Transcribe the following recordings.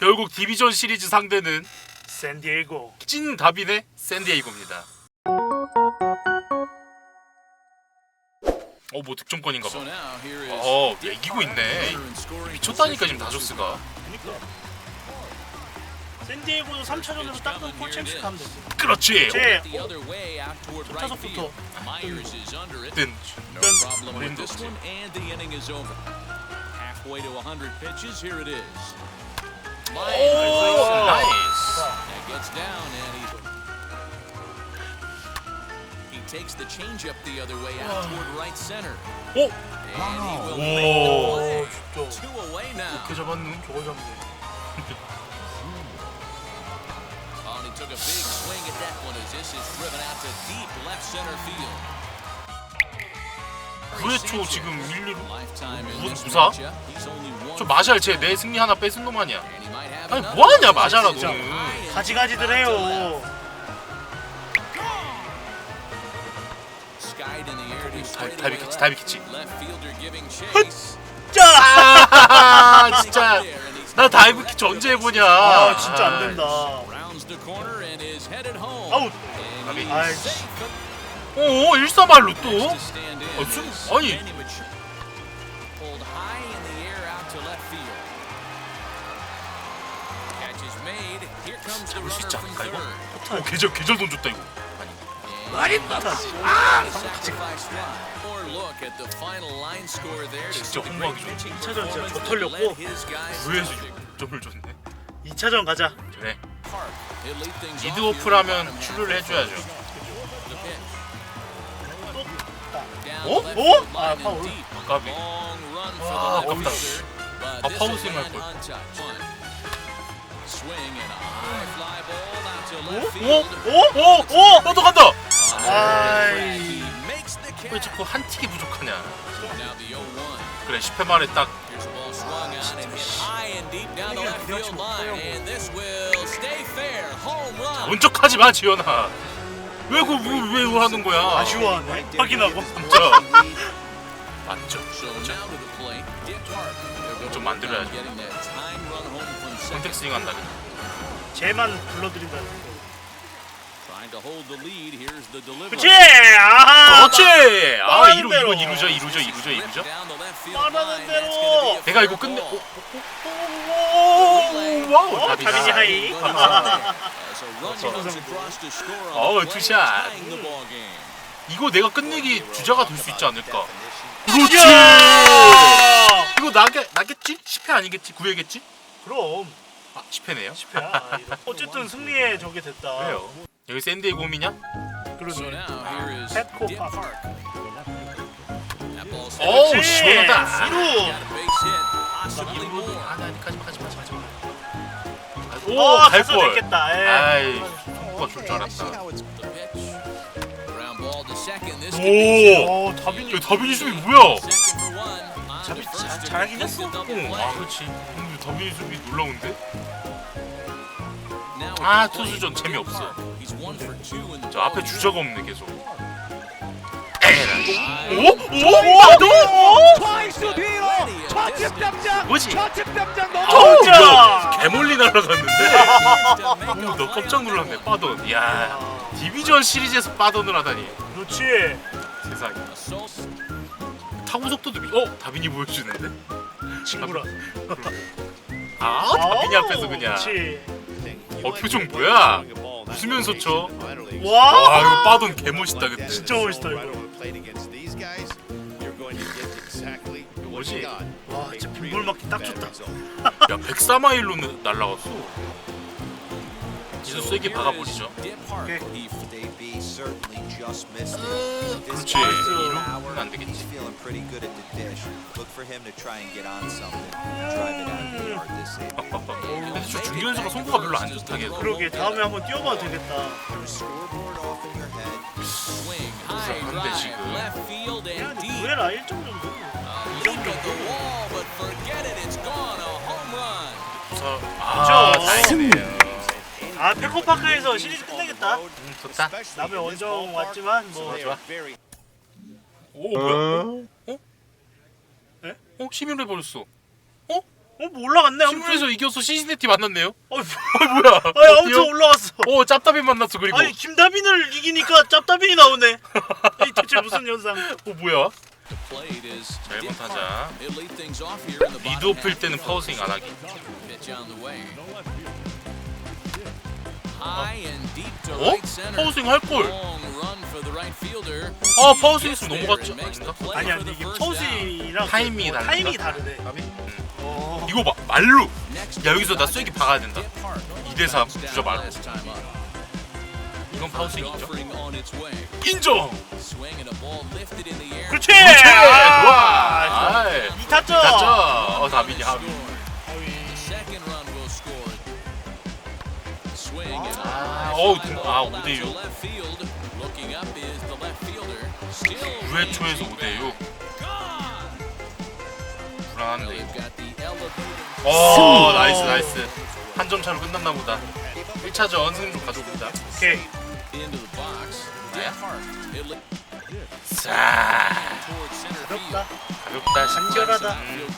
결국 디비전 시리즈 상대는 샌디에이고. 찐 답이네 샌디에이고입니다. 어 뭐 득점권인가 봐. 어, 야, 이기고 있네. 미쳤다니까 지금 다저스가. 그니까. 샌디에이고도 3차전에서 딱 놓고 챔스 가면 됐어. 그렇지. 제 타석부터 뜬. No problem 오 나이스. Takes the changeup the other way out toward right center, 오. and he will 오. make the 오, play. Two away now. 그 잡았는. 저거 잡네. Oh, and he took a big swing at that one as this is driven out to deep left center field. 9회 초 지금 1, 2루. Lifetime in 무- this 무사? 저 마샬 쟤내 승리 하나 뺏은 놈 아니야. 아니 뭐하냐 high and 가지가지들 해요. 다-. Left fielder giving chase. 짜! 아 진짜 나 다이브 키치 언제 해보냐. 아, 진짜 안 된다. 아웃. 아이. safe 오 일사말로 또. 어, 수- This 아니. 잡을 수 있지 않을까 이거? 오 계절 계절 돈 줬다 이거. 아니. 말이 there to 진짜 홍보하기 pitching 좋네. 진짜 performance 저 that 털렸고. led his guys to 9회에서 victory. 6점을 줬네. 2차전 가자. 그래. Park. He'll lead things off 리드 here in the 오프라면 bottom half 출루를 해줘야죠. 어? 어? 아, 파울. 까비. 아, 아깝다. 아, 파울 스윙 할 걸. 오? left 오? field. 오? 오? 뻗어 간다. 아이. 왜. 자꾸 한 틱이 부족하냐. Now the 0-1. 그래 10회 말에 딱. 원척하지 마 지연아. 왜그 왜, 왜 하는 거야? 아쉬워하네. 확인하고. 진짜. 맞죠. 좀 second. 컨택 스윙 한다. 쟤만 불러드린다. Trying to hold the lead. Here's the delivery. 그치! 아하! 그렇지. 아 이루 대로. 이건 이루죠 이루죠 이루죠 이루죠. 말하는. 대로. 내가 이거 끝내. ball. 오, 와우 어, 답이다. 다빈이 하이. 어우, 투샷. 이거 내가 끝내기 주자가 될 수 있지 않을까? 그렇지. 이거 나게 나겠지? 10회 아니겠지? 9회겠지? 그럼. 아 10회네요. 야, 어쨌든 승리에 저게 됐다. 그래요. 여기 샌디의 곰이냐? So 그러네. 어우 그렇지. 시원하다. 이루. 아니 아니 가지마 가지마 가지마. 어, 오 가서 갈골. 됐겠다. 예. 아이 속도가 줄줄 알았다. 오. 어, 다빈이. 야 다빈이 수비 뭐야? 잘- to 잘하긴 했어. 어, play. 아 그렇지. 근데 다빈이 수비 놀라운데? 아, 투수전 재미없어. Park. He's one for two in the 저 앞에 주자가 없네 계속. game. 오? 오? 아 너? 트와이스 뒤로 좌측 담장 뭐지? 좌측 담장 넘어 어우 진짜. 개멀리 날아갔는데. 오, 너 깜짝 놀랐네. 빠던. 야 디비전 시리즈에서 빠던을 하다니. 그렇지. 세상에. 타구 속도도 미. 어 다빈이 보여주는데? 친구라. 아 다빈이 앞에서 그냥. 그렇지. 어 표정 뭐야? 웃으면서 쳐. 와! 와 이거 빠던 개멋있다 근데. 진짜 멋있다 이거. 뭐지? 와, 진짜 빈볼 맞기 딱 좋다. 야 104마일로 날라갔어. 이수 세게 박아버리죠. 그렇지. 이러면 안 되겠지. 근데 저 중견수가 송구가 별로 안 좋다 계속. 그러게 다음에 한번 뛰어봐도 되겠다. Drive, 지금. 왜라 1점 정도. 부서. 아 그쵸. 다행이네요. 아, 페코파크에서 시리즈 끝내겠다. 음, 좋다. 남의 원정 왔지만 뭐 좋아. 오 뭐야? 어? 에? 어? 시민을 해버렸어. 어? 어? 어뭐 올라갔네 아무튼 팀에서 이겨서 시시네티 만났네요. 어, 어 뭐야? 아니 아무튼 올라갔어 오 짭답이 만났어 그리고. 아니 김다빈을 이기니까 짭다빈이 나오네 이 대체 무슨 현상 어 뭐야? The plate is 자 1번 Dick 타자. Hart. He'll lead things off here in the bottom 리드 오플 때는 파워스윙 안 하기. 어? 파워스윙 할 fielder. 아 파워스윙 Gets 있으면 아닌가? play 아니야 근데 이게. 퍼스이랑 타이밍이 그 다른가? 타이밍이 다르네 까비? 어... 이거 봐 말루. 야 여기서 나 쐐기 박아야 된다. Dick Hart. 2대 3 Down 주저 말고. last time up. 이건 파워스윙 인정. 인정. 그렇지 그렇지. 아, 좋아. 이 타점 맞죠? 어 다빈이 하빈. 아, 어우, 아, ball 5대 out to 6. left field. Looking up is the left fielder. Still 9회 초에서 reaching 5대 6. Well, 불안한데 they've 이거. 오 나이스 나이스. 한 점 차로 끝났나 보다. 1차전 승리 좀 가져옵니다. 오케이. 나야? 자. 어렵다 가볍다. 음,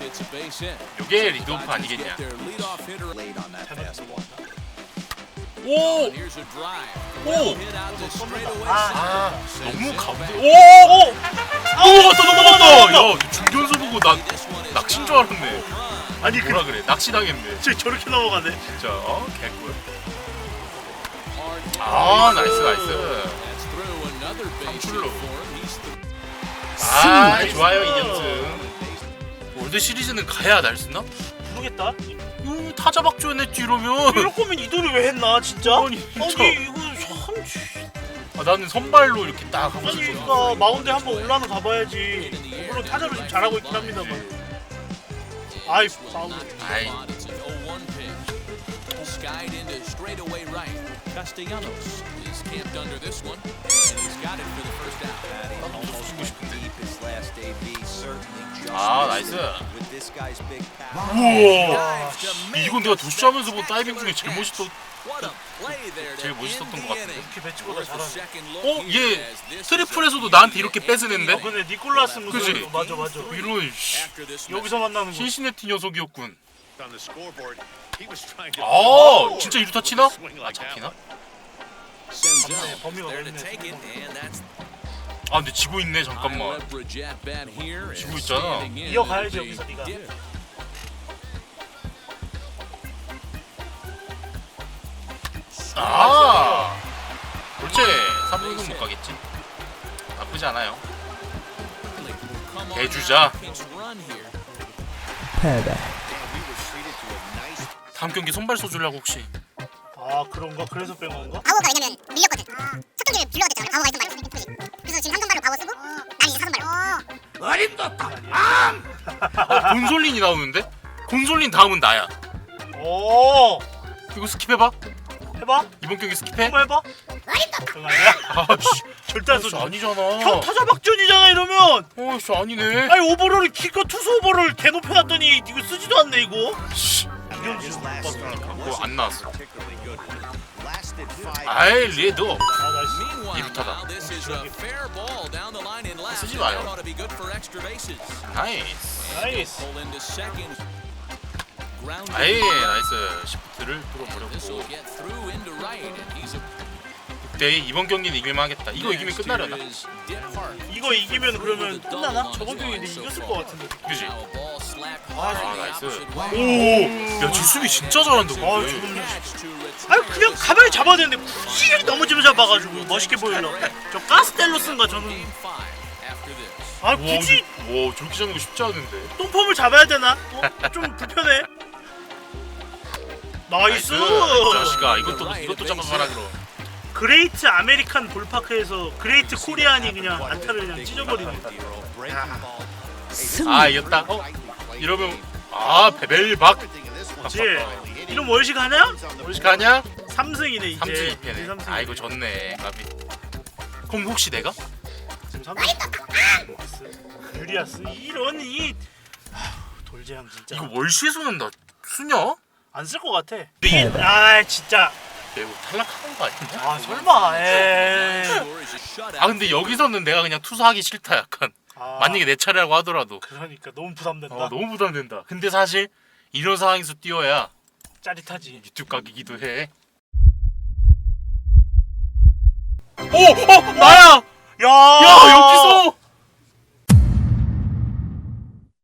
hit. 요게 리드오프 아니겠냐? 오! 오! 아. 아 너무 가운데 back. 오! 오! 넘어갔다 넘어갔다! 야 중견수 보고 나 낚신 줄 알았네. 아니 그 뭐라 그래 낚시 당했네 저, 저렇게 넘어가네 진짜 어? 개꿀 hit. 아 나이스 나이스 th- 아 좋아요 이점승 월드 시리즈는 가야 날 쓰나? 모르겠다 음, 타자 했지 이러면 이럴 거면 이도를 왜 했나 진짜? 아니, 진짜. 아니 이거 참 씨. 아, 나는 선발로 이렇게 딱 하고 아니 그러니까 마운드에 한번 올라는 가봐야지 물론 타자로 지금 잘하고 있긴 합니다만 아이 마 straightaway right. Castellanos is camped under this one, and he's got it for the first out. Almost deep his last AB. Certainly just 아, missed 나이스. it with this guy's big power. 우와 이건 내가 도시하면서 본 다이빙 중에 제일 멋있었 What a play there to 제일 end 멋있었던 the 것 같은데. inning. 이렇게 배치보다 Worth a 잘하네 second look 어? here 얘 as this is 트리플에서도 a 나한테 이렇게 big 뺏어낸데? 어 근데 니콜라스 무슨 그지? 맞아 맞아 이런 씨, After this 여기서 만나는 거 신시네티 녀석이었군 아 진짜 이루타 치나? 아 잡히나? 네, 범위가 넓네. 아 근데 지고 있네 잠깐만 지고 있잖아. 이어가야지, 여기서 네가. 아 그렇지 3루는 못 가겠지 나쁘지 않아요 대주자. here. 다음 경기 선발 쏘주려고 혹시 아 그런가? 그래서 뺀 건가? 바오가 왜냐면 밀렸거든. 첫 경기를 불러야 됐잖아. 바오가 있던 말이지. 그래서 지금 한 선발로 바오 쓰고 나는 이제 사선발로. 곤솔린이 나오는데? 곤솔린 다음은 나야 오 이거 스킵해봐 해봐 이번 경기 스킵해? 한번 해봐 그런 거 아니야? 아씨 절대 안 아씨 써줘 아니잖아 형 타자 박전이잖아 이러면 어씨 아니네 아니 오버롤을 키커 투수 오버롤 개 높여놨더니 이거 쓰지도 않네 이거 씨 이현주 그거 안 나왔어. 아이 리에도 아 left. 쓰지 마요. 나이스 나이스 아이 나이스 시프트를 뚫어버렸고 때 이번 경기는 이길만 하겠다 이거 이기면 끝나려나. 이거 이기면 그러면 끝나나? 저번 경기 근데 이겼을 것 같은데 그지? 아 나이스 way. 오야 지수비 진짜 잘한다 아 근데 아니 그냥 가만히 잡아야 되는데 굳이 넘어지면 잡아가지고 멋있게 보이려고 저 가스텔로스인가 저는. 아 와, 굳이 근데- 와 저렇게 잡는 거 쉽지 않은데 똥폼을 잡아야 되나? 어? 좀 불편해 나이스 이 자식아 이것도 이것도 잡아가라 그럼 그레이트 아메리칸 볼파크에서 그레이트 코리안이 그냥 안타를 그냥 찢어버리네 아 이겼다. 어? 이러면 아 베벨박. 그치 이런 월식 하냐? 월식 가냐? 3승이네 이제. 3주 2패네. 3승. 아 이거 졌네 까비. 그럼 혹시 내가? 지금 3승 유리아스? 이런 이 아휴, 돌재앙 진짜. 이거 월시에서는 나 수냐? 안 쓸 것 같아. 아 진짜 이거 탈락하는 거 아닌가? 아 설마 에이 shutout. 아 근데 여기서는 내가 그냥 투수하기 싫다 약간 아, 만약에 내 차례라고 하더라도 그러니까 너무 부담된다. 어, 너무 부담된다. 근데 사실 이런 상황에서 뛰어야 짜릿하지. 유튜브 가기기도 해. 오, 어, 나야. 야, 야, 여기서